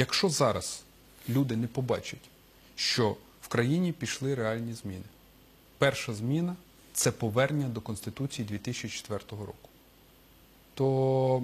Якщо зараз люди не побачать, що в країні пішли реальні зміни, перша зміна це повернення до Конституції 2004 року. То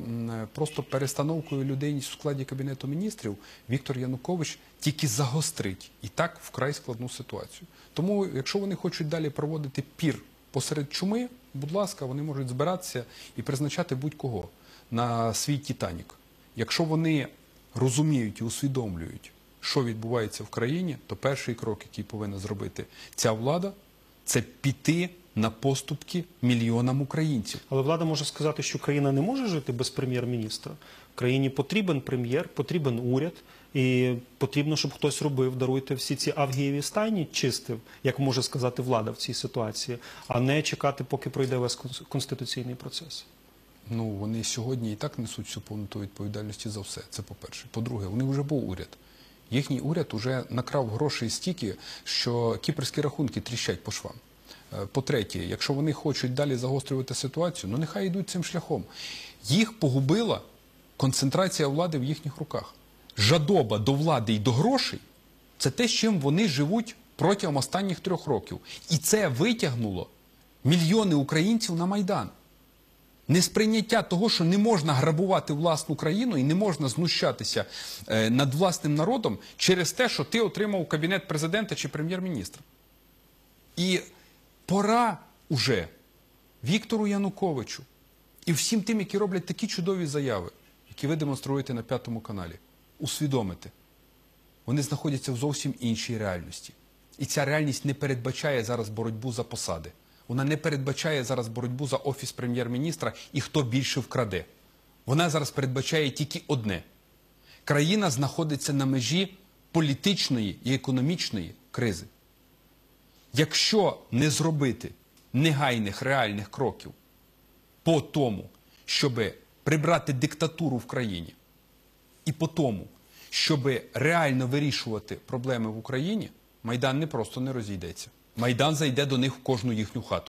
просто перестановкою людей в складі Кабінету міністрів Віктор Янукович тільки загострить і так вкрай складну ситуацію. Тому, якщо вони хочуть далі проводити пір посеред чуми, будь ласка, вони можуть збиратися і призначати будь-кого на свій Титанік. Якщо вони розуміють і усвідомлюють, що відбувається в країні, то перший крок, який повинна зробити ця влада, це піти на поступки мільйонам українців. Але влада може сказати, що країна не може жити без прем'єр-міністра. Країні потрібен прем'єр, потрібен уряд, і потрібно, щоб хтось робив, даруйте всі ці авгієві стайні, чистив, як може сказати влада в цій ситуації, а не чекати, поки пройде весь конс- конституційний процес. Ну, вони сьогодні і так несуть всю повноту відповідальності за все. Це по-перше. По-друге, вони вже був уряд. Їхній уряд вже накрав грошей стільки, що кіпрські рахунки тріщать по швам. Е, По-третє, якщо вони хочуть далі загострювати ситуацію, ну нехай йдуть цим шляхом. Їх погубила концентрація влади в їхніх руках. Жадоба до влади і до грошей це те, з чим вони живуть протягом останніх трьох років. І це витягнуло мільйони українців на Майдан. Несприйняття того, що не можна грабувати власну країну і не можна знущатися е, над власним народом через те, що ти отримав кабінет президента чи прем'єр-міністра. І пора уже Віктору Януковичу і всім тим, які роблять такі чудові заяви, які ви демонструєте на п'ятому каналі, усвідомити. Вони знаходяться в зовсім іншій реальності. І ця реальність не передбачає зараз боротьбу за посади. Вона не передбачає зараз боротьбу за офіс прем'єр-міністра і хто більше вкраде. Вона зараз передбачає тільки одне: країна знаходиться на межі політичної і економічної кризи. Якщо не зробити негайних реальних кроків по тому, щоб прибрати диктатуру в країні, і по тому, щоб реально вирішувати проблеми в Україні, Майдан не просто не розійдеться. Майдан зайде до них в кожну їхню хату.